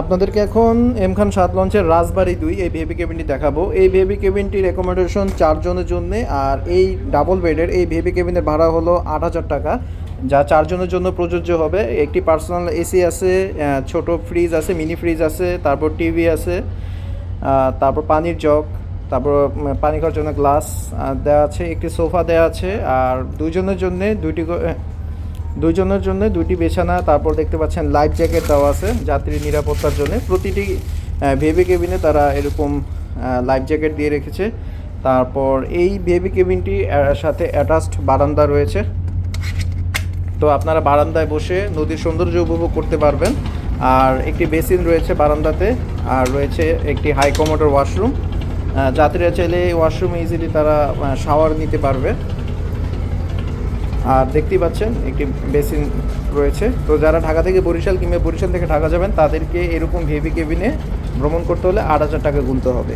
আপনাদেরকে এখন এম খান সাত লঞ্চের রাজবাড়ি দুই, এই ভেবি কেবিনটি দেখাবো। এই ভেবি কেবিনটির রেকমেন্ডেশন চারজনের জন্য, আর এই ডাবল বেডের এই ভেবি কেবিনের ভাড়া হলো আট হাজার টাকা। যা চারজনের জন্য প্রযোজ্য হবে। একটি পার্সোনাল এসি আছে ছোট ফ্রিজ আছে মিনি ফ্রিজ আছে, তারপর টিভি আছে তারপর পানির জগ, তারপর পানি খাওয়ার জন্য গ্লাস দেওয়া আছে, একটি সোফা দেওয়া আছে, আর দুইজনের জন্য দুইটি দুইজনের জন্য দুইটি বিছানা, তারপর দেখতে পাচ্ছেন লাইফ জ্যাকেট দেওয়া আছে যাত্রী নিরাপত্তার জন্য। প্রতিটি ভেবি কেবিনে তারা এরকম লাইফ জ্যাকেট দিয়ে রেখেছে। তারপর এই ভেবি কেবিনটি সাথে অ্যাটাচড বারান্দা রয়েছে। তো আপনারা বারান্দায় বসে নদীর সৌন্দর্য উপভোগ করতে পারবেন। আর একটি বেসিন রয়েছে বারান্দাতে, আর রয়েছে একটি হাই কমোডর ওয়াশরুম যাত্রীরা চাইলে এই ওয়াশরুমে ইজিলি তারা শাওয়ার নিতে পারবে। আর দেখতেই পাচ্ছেন, একটি বেসিন রয়েছে। তো যারা ঢাকা থেকে বরিশাল কিংবা বরিশাল থেকে ঢাকা যাবেন, তাদেরকে এরকম ভেবি কেবিনে ভ্রমণ করতে হলে আট হাজার টাকা গুনতে হবে।